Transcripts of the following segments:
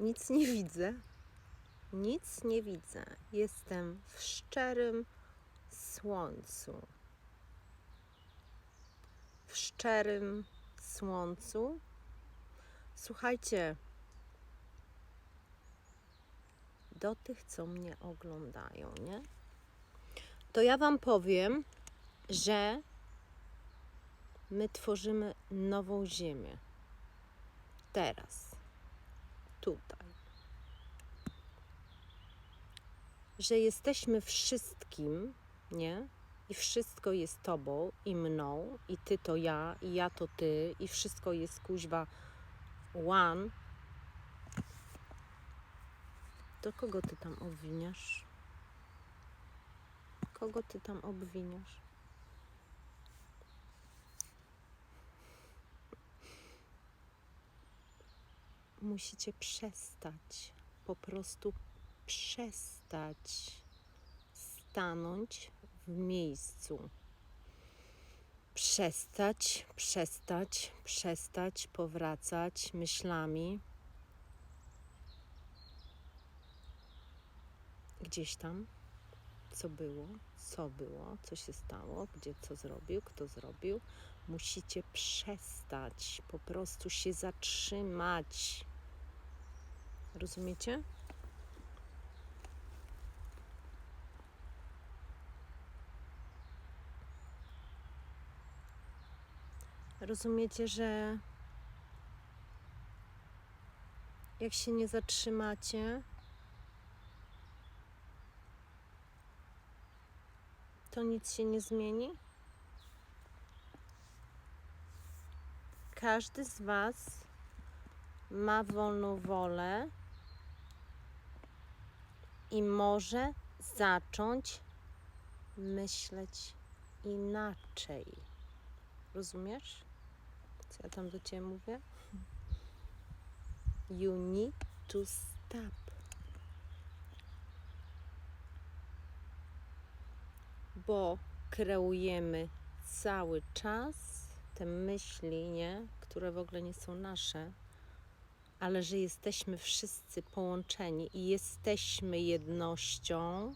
Nic nie widzę. Nic nie widzę. Jestem w szczerym słońcu. W szczerym słońcu. Słuchajcie, do tych, co mnie oglądają, nie? To ja Wam powiem, że my tworzymy nową ziemię. Teraz. Tutaj. Że jesteśmy wszystkim, nie? I wszystko jest Tobą i mną, i Ty to ja, i ja to Ty, i wszystko jest kuźwa one. To kogo Ty tam obwiniasz? Kogo Ty tam obwiniasz? Musicie przestać, po prostu przestać stanąć w miejscu. Przestać, przestać, przestać powracać myślami gdzieś tam, co było, co było, co się stało, gdzie co zrobił, kto zrobił. Musicie przestać, po prostu się zatrzymać. Rozumiecie? Rozumiecie, że jak się nie zatrzymacie, to nic się nie zmieni? Każdy z Was ma wolną wolę i może zacząć myśleć inaczej. Rozumiesz? Co ja tam do Ciebie mówię? You need to stop. Bo kreujemy cały czas te myśli, nie? które w ogóle nie są nasze, ale że jesteśmy wszyscy połączeni i jesteśmy jednością.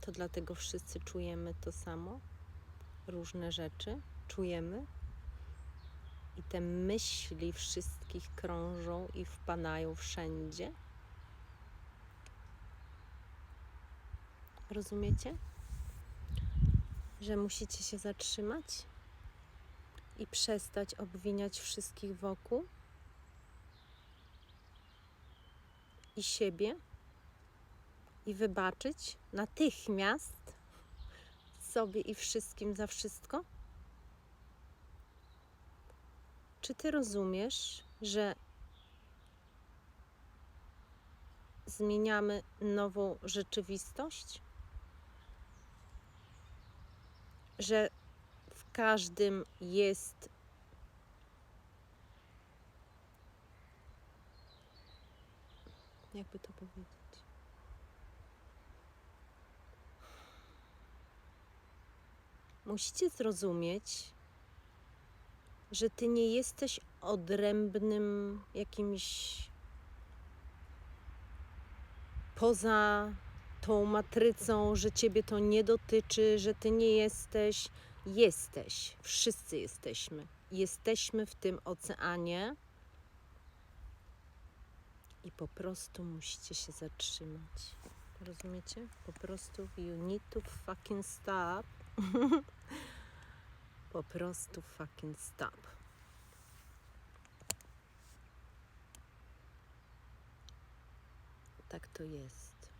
To dlatego wszyscy czujemy to samo, różne rzeczy czujemy. I te myśli wszystkich krążą i wpadają wszędzie. Rozumiecie? Że musicie się zatrzymać i przestać obwiniać wszystkich wokół i siebie i wybaczyć natychmiast sobie i wszystkim za wszystko? Czy ty rozumiesz, że zmieniamy nową rzeczywistość? Że każdym jest jakby to powiedzieć. Musicie zrozumieć, że ty nie jesteś odrębnym jakimś poza tą matrycą, że ciebie to nie dotyczy, że ty nie jesteś. Jesteś, wszyscy jesteśmy. Jesteśmy w tym oceanie i po prostu musicie się zatrzymać. Rozumiecie? Po prostu you need to fucking stop. po prostu fucking stop. Tak to jest.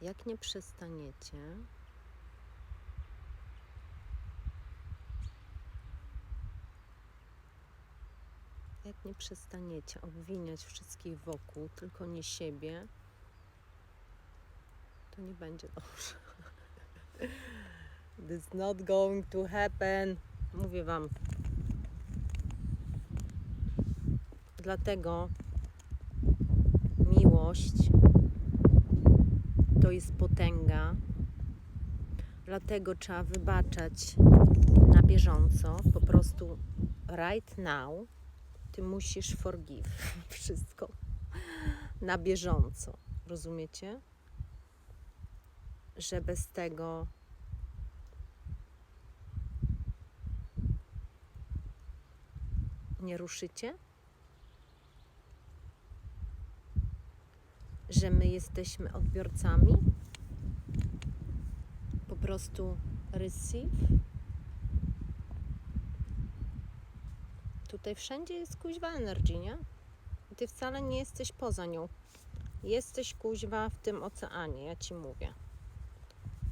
Jak nie przestaniecie, jak nie przestaniecie obwiniać wszystkich wokół, tylko nie siebie, to nie będzie dobrze. This not going to happen. Mówię Wam. Dlatego miłość to jest potęga. Dlatego trzeba wybaczać na bieżąco. Po prostu right now ty musisz forgive wszystko na bieżąco. Rozumiecie? Że bez tego nie ruszycie? Że my jesteśmy odbiorcami? Po prostu receive? Tutaj wszędzie jest kuźwa energy, nie? I ty wcale nie jesteś poza nią. Jesteś kuźwa w tym oceanie, ja ci mówię.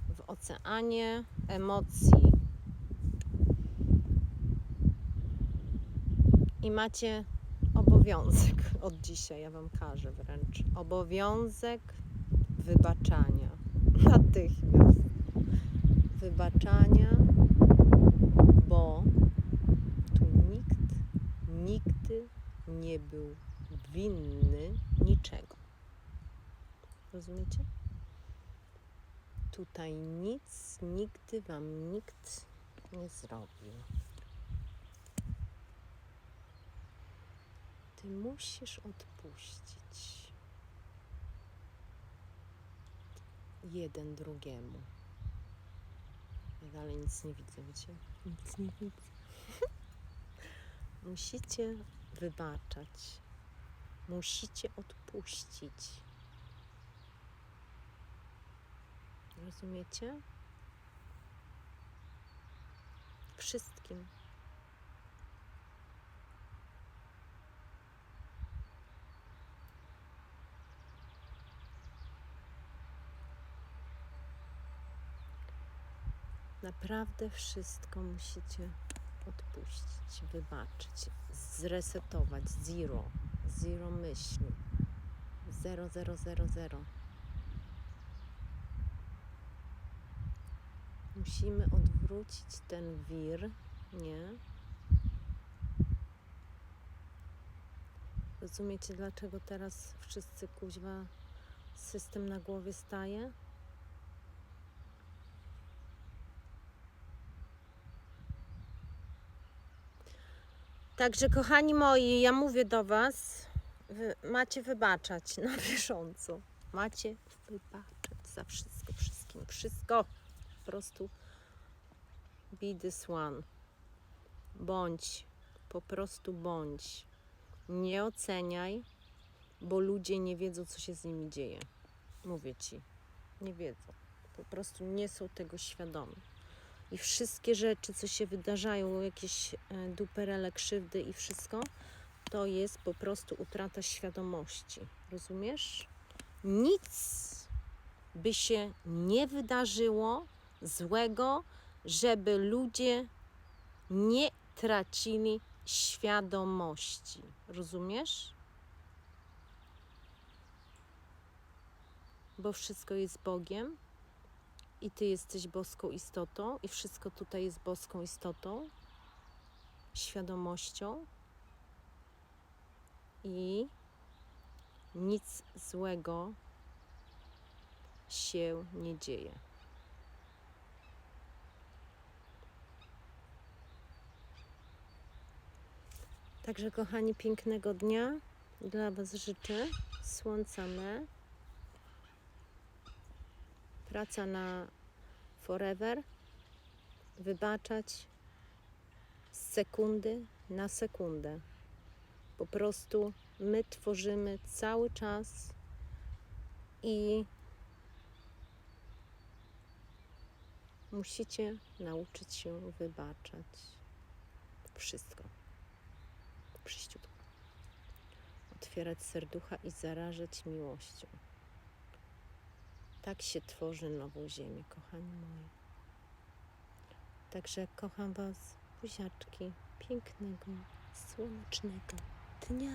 W oceanie emocji. I macie obowiązek od dzisiaj, ja wam każę wręcz. Obowiązek wybaczania. Natychmiast. Wybaczania, bo tu nikt nigdy nie był winny niczego. Rozumiecie? Tutaj nic nigdy wam nikt nie zrobił. Ty musisz odpuścić jeden drugiemu. Ja dalej nic nie widzę, wiecie? Nic nie widzę. Musicie wybaczać. Musicie odpuścić. Rozumiecie? Wszystkim. Naprawdę wszystko musicie odpuścić, wybaczyć, zresetować, zero, zero myśli, zero, zero, zero, zero. Musimy odwrócić ten wir, nie? Rozumiecie, dlaczego teraz wszyscy kuźwa system na głowie staje? Także, kochani moi, ja mówię do Was, macie wybaczać na bieżąco. Macie wybaczać za wszystko, wszystkim, wszystko. Po prostu be this one. Bądź, po prostu bądź. Nie oceniaj, bo ludzie nie wiedzą, co się z nimi dzieje. Mówię Ci, nie wiedzą. Po prostu nie są tego świadomi i wszystkie rzeczy, co się wydarzają, jakieś e, duperele, krzywdy i wszystko, to jest po prostu utrata świadomości. Rozumiesz? Nic by się nie wydarzyło złego, żeby ludzie nie tracili świadomości. Rozumiesz? Bo wszystko jest Bogiem i Ty jesteś boską istotą, i wszystko tutaj jest boską istotą, świadomością, i nic złego się nie dzieje. Także, kochani, pięknego dnia dla Was życzę. Słońca me praca na forever, wybaczać z sekundy na sekundę. Po prostu my tworzymy cały czas i musicie nauczyć się wybaczać wszystko. Przyściutko. Otwierać serducha i zarażać miłością. Tak się tworzy nową ziemię, kochani moi. Także kocham Was, buziaczki, pięknego, słonecznego dnia.